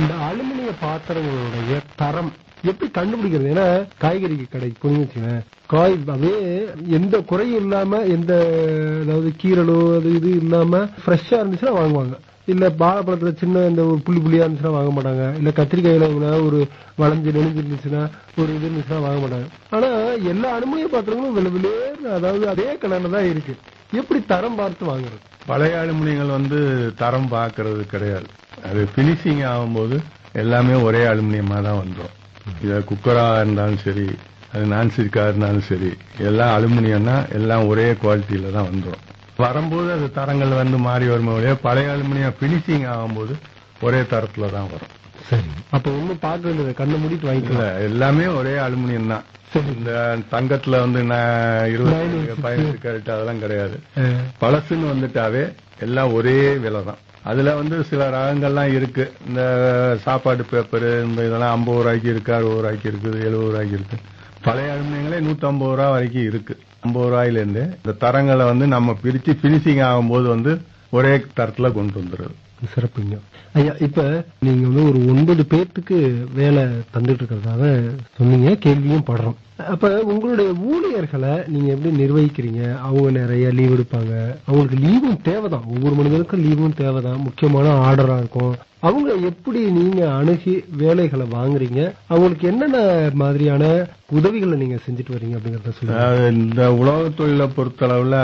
இந்த அலுமினிய பாத்திரங்களுடைய தரம் எப்படி கண்டுபிடிக்கிறது? ஏன்னா காய்கறி கடை போனீங்கன்னு காய் அப்படியே எந்த குறையும் இல்லாம எந்த அதாவது கீரலோ அது இது இல்லாம ஃப்ரெஷ்ஷா இருந்துச்சுன்னா வாங்குவாங்க. இல்ல வாழைப்பழத்துல சின்ன இந்த ஒரு புள்ளி புள்ளியா இருந்துச்சுன்னா வாங்க மாட்டாங்க. இல்ல கத்திரிக்காயில ஒரு வளைஞ்சு நெளிஞ்சு இருந்துச்சுன்னா ஒரு இது இருந்துச்சுன்னா வாங்க மாட்டாங்க. ஆனா எல்லா அலுமினிய பாத்திரங்களும் வெளியே அதாவது அதே கலர்ல தான் இருக்கு. எப்படி தரம் பார்த்து வாங்குறது? பழைய அலுமினியங்கள் வந்து தரம் பார்க்கறது கிடையாது. அது பினிஷிங் ஆகும்போது எல்லாமே ஒரே அலுமினியமா தான் வந்துடும் இது குக்கரா இருந்தாலும் சரி அது நான்ஸ்டிக்கா இருந்தாலும் சரி எல்லாம் அலுமினியம்னா எல்லாம் ஒரே குவாலிட்டியில தான் வந்துடும் வரும்போது அது தரங்கள் வந்து மாறி வரும் பழைய அலுமினியம் பினிஷிங் ஆகும்போது ஒரே தரத்துல தான் வரும். சரி. அப்ப ஒண்ணும் பார்க்க வேண்டியது கண்ணை மூடிட்டு இல்ல வாங்கிக்கலாம் எல்லாமே ஒரே அலுமினியம் தான். இந்த தங்கத்துல வந்து நான் இருபது பதினெட்டு கேரட் அதெல்லாம் கிடையாது. பழசுன்னு வந்துட்டாவே எல்லாம் ஒரே விலை தான். அதுல வந்து சில ரகங்கள்லாம் இருக்கு. இந்த சாப்பாடு பேப்பர் இந்த இதெல்லாம் ஐம்பது ரூபாய்க்கு இருக்கு அறுபது ரூபாய்க்கு இருக்குது எழுபது ரூபாய்க்கு இருக்கு. பழைய அலுமினியங்களே நூத்தி ஐம்பது ரூபா வரைக்கும் இருக்கு. ஐம்பது ரூபாயில இருந்து இந்த தரங்களை வந்து நம்ம பிரிச்சு பினிஷிங் ஆகும்போது வந்து ஒரே தரத்துல கொண்டு வந்துருது. சிறப்புங்க. ஐயா இப்ப நீங்க வந்து ஒரு ஒன்பது பேர்த்துக்கு வேலை தந்துட்டு இருக்கிறதாக சொன்னீங்க கேள்வியும் படுறோம். அப்ப உங்களுடைய ஊழியர்களை நீங்க எப்படி நிர்வகிக்கிறீங்க? அவங்க நிறைய லீவ் எடுப்பாங்க. அவங்களுக்கு லீவும் தேவைதான். ஒவ்வொரு மனிதனுக்கும் லீவும் தேவைதான். முக்கியமான ஆர்டரா இருக்கும். அவங்க எப்படி நீங்க அணுகி வேலைகளை வாங்குறீங்க? அவங்களுக்கு என்னென்ன மாதிரியான உதவிகளை நீங்க செஞ்சுட்டு வரீங்க அப்படிங்கறத சொல்லுங்க. இந்த உலக தொழிலை பொறுத்தளவுல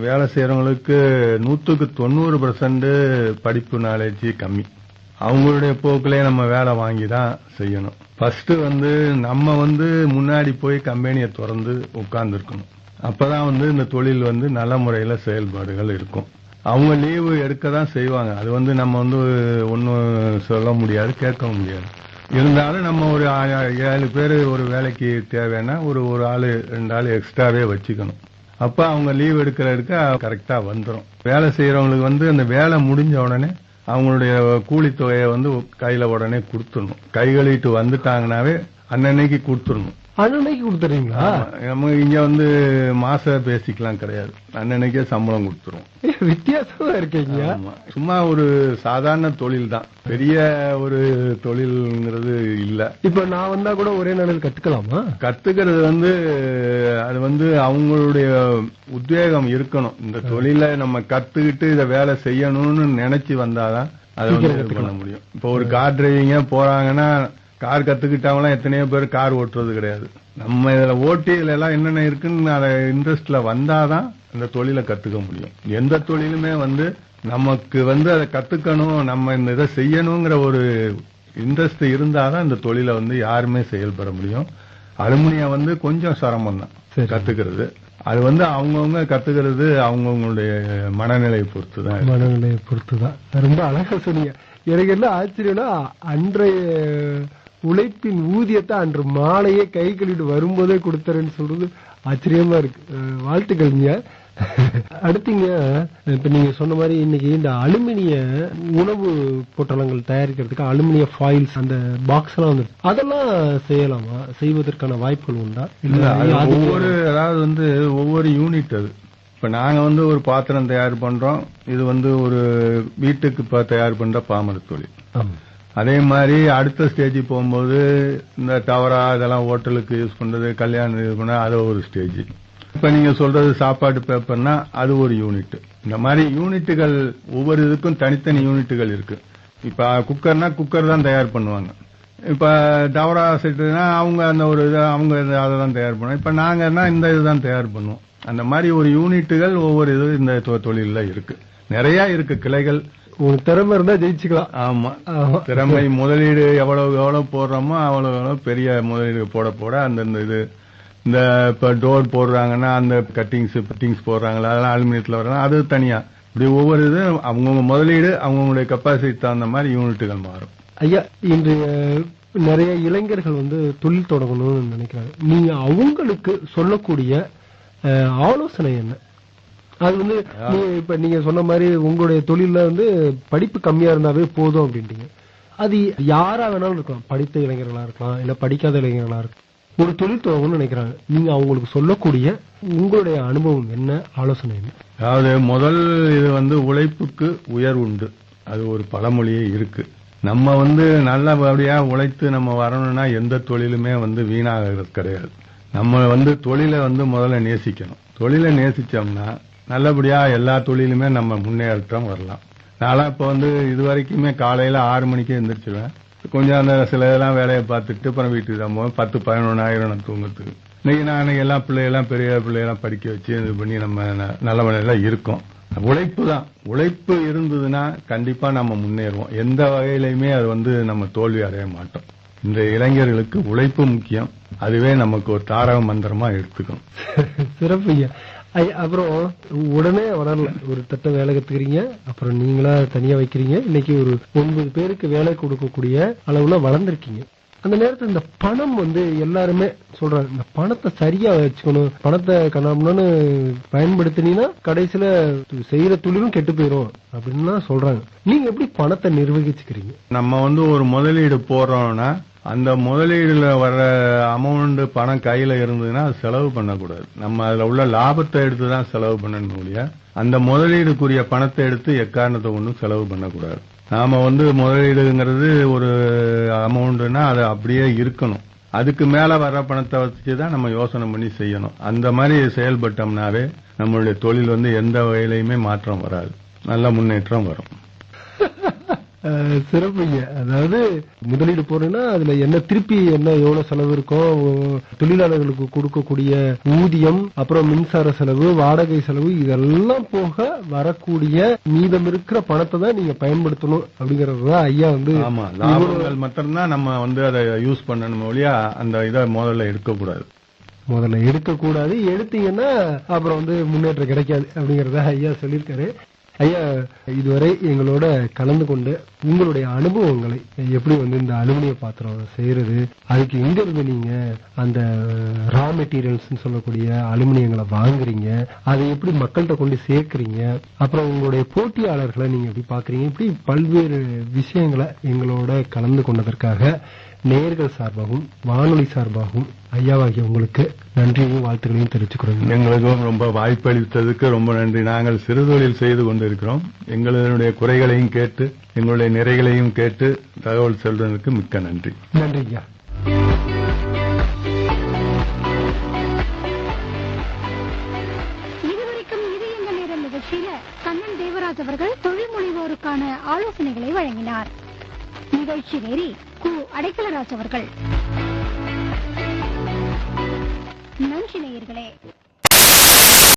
வேலை செய்யறவங்களுக்கு நூத்துக்கு தொண்ணூறு பெர்சன்ட் படிப்பு நாலேஜ் கம்மி. அவங்களுடைய போக்கிலே நம்ம வேலை வாங்கி தான் செய்யணும். ஃபர்ஸ்ட் வந்து நம்ம வந்து முன்னாடி போய் கம்பெனியை திறந்து உட்கார்ந்துருக்கணும். அப்பதான் வந்து இந்த தொழில் வந்து நல்ல முறையில செயல்பாடுகள் இருக்கும். அவங்க லீவு எடுக்க தான் செய்வாங்க. அது வந்து நம்ம வந்து ஒன்றும் சொல்ல முடியாது கேட்க முடியாது. இருந்தாலும் நம்ம ஒரு ஏழு பேர் ஒரு வேலைக்கு தேவைன்னா ஒரு ஒரு ஆள் ரெண்டு ஆள் எக்ஸ்ட்ராவே வச்சுக்கணும். அப்ப அவங்க லீவ் எடுக்கிற எடுக்க கரெக்டா வந்துடும் வேலை செய்யறவங்களுக்கு வந்து அந்த வேலை முடிஞ்ச உடனே அவங்களுடைய கூலி தொகையை வந்து கையில உடனே கொடுத்துடணும். கை கழுவிட்டு வந்துட்டாங்கனாவே அன்னன்னைக்கு கொடுத்துடணும். அன்னன்னைக்கு கொடுத்துறீங்களா? நம்ம இங்க வந்து மாச பேசிக்கலாம் கிடையாது. அன்னன்னைக்கே சம்பளம் கொடுத்துருவோம். வித்தியாசமா இருக்கீங்க. சும்மா ஒரு சாதாரண தொழில் தான். பெரிய ஒரு தொழில்ங்கிறது இல்ல. இப்ப நான் வந்தா கூட ஒரே நாளில் கத்துக்கலாமா? கத்துக்கிறது வந்து அது வந்து அவங்களுடைய உத்வேகம் இருக்கணும். இந்த தொழிலை நம்ம கத்துக்கிட்டு இத வேலை செய்யணும்னு நினைச்சு வந்தாதான் அதை வந்து பண்ண முடியும். இப்போ ஒரு கார் டிரைவிங்க போறாங்கன்னா கார் கத்துக்கிட்டவங்களாம் எத்தனையோ பேர் கார் ஓட்டுறது கிடையாது. நம்ம இதுல ஓட்டி இதுல எல்லாம் என்னென்ன இருக்குன்னு அதை இன்ட்ரெஸ்ட்ல வந்தாதான் இந்த தொழிலை கத்துக்க முடியும். எந்த தொழிலுமே வந்து நமக்கு வந்து அதை கத்துக்கணும் நம்ம இந்த இதை செய்யணுங்கிற ஒரு இன்ட்ரெஸ்ட் இருந்தாதான் இந்த தொழிலை வந்து யாருமே செயல்பட முடியும். அலுமினியம் வந்து கொஞ்சம் சிரமம் தான். கத்துக்கிறது. அது வந்து அவங்கவுங்க கத்துக்கிறது அவங்கவுங்களுடைய மனநிலை பொறுத்து தான் இருக்கு. மனநிலையை பொறுத்துதான். ரொம்ப அழகா சொன்னீங்க. எனக்கு என்ன ஆச்சரியம்னா அன்றைய உழைப்பின் ஊதியத்தை அன்று மாலையே கை கழுவிட்டு வரும்போதே கொடுத்துறேன்னு சொல்றது ஆச்சரியமா இருக்கு. வாழ்த்துக்கள்ங்க அடுத்தீங்க இப்ப நீங்க சொன்ன மாதிரி இன்னைக்கு இந்த அலுமினிய உணவு பொட்டலங்கள் தயாரிக்கிறதுக்கு அலுமினிய ஃபாயில்ஸ் அந்த பாக்ஸ் எல்லாம் வந்து அதெல்லாம் செய்யலாமா? செய்வதற்கான வாய்ப்புகள் உண்டா? இல்ல ஒவ்வொரு அதாவது வந்து ஒவ்வொரு யூனிட் அது. இப்ப நாங்க வந்து ஒரு பாத்திரம் தயார் பண்றோம். இது வந்து ஒரு வீட்டுக்கு தயார் பண்ற பாமர தொழில். அதே மாதிரி அடுத்த ஸ்டேஜ் போகும்போது இந்த டவரா இதெல்லாம் ஹோட்டலுக்கு யூஸ் பண்றது கல்யாணம் யூஸ் பண்ண அது ஒரு ஸ்டேஜ் இப்ப நீங்க சொல்றது சாப்பாடு பேப்பர்னா அது ஒரு யூனிட் இந்த மாதிரி யூனிட்டுகள் ஒவ்வொரு இதுக்கும் தனித்தனி யூனிட்டுகள் இருக்கு. இப்ப குக்கர்னா குக்கர் தான் தயார் பண்ணுவாங்க. இப்ப டவரா செட்டுனா அவங்க அந்த ஒரு இதை அவங்க அதை தான் தயார் பண்ணுவோம் இப்ப நாங்கன்னா இந்த இதுதான் தயார் பண்ணுவோம். அந்த மாதிரி ஒரு யூனிட்டுகள் ஒவ்வொரு இது இந்த தொ- இருக்கு. நிறைய இருக்கு. கிளைகள் உங்களுக்கு திறமை இருந்தா ஜெயிச்சுக்கலாம். ஆமா. திறமை முதலீடு எவ்வளவு எவ்வளவு போடுறோமோ அவ்வளவு எவ்வளவு பெரிய முதலீடு போட போட அந்தந்த இது இந்த இப்ப டோர் போடுறாங்கன்னா அந்த கட்டிங்ஸ் ஃபிட்டிங்ஸ் போடுறாங்களா அதெல்லாம் அலுமினியத்துல வர்றாங்க அது தனியா. இப்படி ஒவ்வொரு இது அவங்கவுங்க முதலீடு அவங்கவுங்களுடைய கெப்பாசிட்டி தகுந்த மாதிரி யூனிட்டுகள் மாறும். ஐயா இன்றைய நிறைய இளைஞர்கள் வந்து தொழில் தொடங்கணும்னு நினைக்கிறாங்க. நீங்க அவங்களுக்கு சொல்லக்கூடிய ஆலோசனை என்ன? அது வந்து இப்ப நீங்க சொன்ன மாதிரி உங்களுடைய தொழில்ல வந்து படிப்பு கம்மியா இருந்தாவே போதும் அப்படின்றீங்க அது யாரா வேணாலும் இருக்கலாம். படித்த இளைஞர்களா இருக்கலாம் இல்ல படிக்காத இளைஞர்களா இருக்கலாம். ஒரு தொழில் தொடங்கணும்னு நினைக்கிறாங்க. நீங்க அவங்களுக்கு சொல்லக்கூடிய உங்களுடைய அனுபவம் என்ன? ஆலோசனை என்ன? அதாவது முதல் இது வந்து உழைப்புக்கு உயர் உண்டு. அது ஒரு பழமொழியே இருக்கு. நம்ம வந்து நல்லபடியா உழைத்து நம்ம வரணும்னா எந்த தொழிலுமே வந்து வீணாகிறது கிடையாது. நம்ம வந்து தொழிலை வந்து முதல்ல நேசிக்கணும். தொழிலை நேசிச்சோம்னா நல்லபடியா எல்லா தொழிலுமே நம்ம முன்னேற்றம் வரலாம். நான் இப்ப வந்து இது வரைக்குமே காலையில ஆறு மணிக்கே எழுந்திரிச்சிருவேன் கொஞ்சம் அந்த சில இதெல்லாம் வேலையை பார்த்துட்டு அப்புறம் வீட்டுக்கு தான் போவேன். பத்து பதினொன்று ஆயிரம் நான் தூங்குறதுக்கு. இன்னைக்கு நான் எல்லாம் பிள்ளையெல்லாம் பெரிய பிள்ளையெல்லாம் படிக்க வச்சு இது பண்ணி நம்ம ந- நல்ல முறையில இருக்கோம். உழைப்பு தான். உழைப்பு இருந்ததுன்னா கண்டிப்பா நம்ம முன்னேறுவோம். எந்த வகையிலையுமே அது வந்து நம்ம தோல்வி அடைய மாட்டோம். இந்த இளைஞர்களுக்கு உழைப்பு முக்கியம். அதுவே நமக்கு ஒரு தாரக மந்திரமா எடுத்துக்கணும். சிறப்பு ஐயா, அப்புறம் உடனே வளரல ஒரு திட்டம் வேலை கத்துக்கிறீங்க அப்புறம் நீங்களா தனியா வைக்கிறீங்க. இன்னைக்கு ஒரு ஒன்பது பேருக்கு வேலை கொடுக்கக்கூடிய அளவுல வளர்ந்துருக்கீங்க. அந்த நேரத்துல இந்த பணம் வந்து எல்லாருமே சொல்றாங்க இந்த பணத்தை சரியா வச்சுக்கணும் பணத்தை கண்ணாமணும்னு பயன்படுத்தினீங்கன்னா கடைசியில செய்யற தொழிலும் கெட்டு போயிரும் அப்படின்னு சொல்றாங்க. நீங்க எப்படி பணத்தை நிர்வகிச்சுக்கிறீங்க? நம்ம வந்து ஒரு முதலீடு போறோம்னா அந்த முதலீடுல வர்ற அமௌண்ட் பணம் கையில இருந்ததுன்னா அது செலவு பண்ணக்கூடாது. நம்ம அதுல உள்ள லாபத்தை எடுத்து தான் செலவு பண்ணணும் இல்லையா அந்த முதலீடுக்குரிய பணத்தை எடுத்து எக்காரணத்தை ஒன்றும் செலவு பண்ணக்கூடாது. நாம வந்து முதலீடுங்கிறது ஒரு அமௌண்ட்னா அது அப்படியே இருக்கணும். அதுக்கு மேல வர்ற பணத்தை வச்சு தான் நம்ம யோசனை பண்ணி செய்யணும். அந்த மாதிரி செயல்பட்டோம்னாவே நம்மளுடைய தொழில் வந்து எந்த வகையிலையுமே மாற்றம் வராது. நல்ல முன்னேற்றம் வரும். அஹ், சிறப்பு ஐயா அதாவது முதலீடு போறேன்னா அதுல என்ன திருப்பி என்ன எவ்வளவு செலவு இருக்கும் தொழிலாளர்களுக்கு கொடுக்கக்கூடிய ஊதியம் அப்புறம் மின்சார செலவு வாடகை செலவு இதெல்லாம் போக வரக்கூடிய மீதம் இருக்கிற பணத்தை தான் நீங்க பயன்படுத்தணும் அப்படிங்கறது தான் ஐயா வந்து ஆமா லாபங்கள் மட்டும்தான் நம்ம வந்து அதை யூஸ் பண்ணணும் ஒழியா அந்த இதை முதல்ல எடுக்கக்கூடாது. முதல்ல எடுக்கக்கூடாது. எடுத்தீங்கன்னா அப்புறம் வந்து முன்னேற்றம் கிடைக்காது அப்படிங்கறத ஐயா சொல்லியிருக்காரு. ஐயா இதுவரை எங்களோட கலந்து கொண்டு உங்களுடைய அனுபவங்களை எப்படி வந்து இந்த அலுமினிய பாத்திரம் செய்யறது அதுக்கு எங்க இருந்து நீங்க அந்த ரா மெட்டீரியல்ஸ் சொல்லக்கூடிய அலுமினியங்களை வாங்குறீங்க அதை எப்படி மக்கள்கிட்ட கொண்டு சேர்க்கறீங்க அப்புறம் உங்களுடைய போட்டியாளர்களை நீங்க எப்படி பாக்குறீங்க இப்படி பல்வேறு விஷயங்களை எங்களோட கலந்து கொண்டதற்காக நேர்கள் சார்பாகவும் வானொலி சார்பாகவும் ஐயாவாகிய உங்களுக்கு நன்றியையும் வாழ்த்துக்களையும் தெரிவிச்சுக்கிறோங்க எங்களுக்கும் ரொம்ப வாய்ப்பளித்ததுக்கு ரொம்ப நன்றி. நாங்கள் சிறுதொழில் செய்து கொண்டிருக்கிறோம். எங்களுடைய குறைகளையும் கேட்டு எங்களுடைய நிறைகளையும் கேட்டு தகவல் சொல்றதுக்கு மிக்க நன்றி. நன்றி ஐயா. கண்ணன் தேவராஜ் அவர்கள் தொழில் முனைவோருக்கான ஆலோசனைகளை வழங்கினார். நிகழ்ச்சி நெறி. கு அடைக்கலராஜ் அவர்கள். நன்றி நேயர்களே.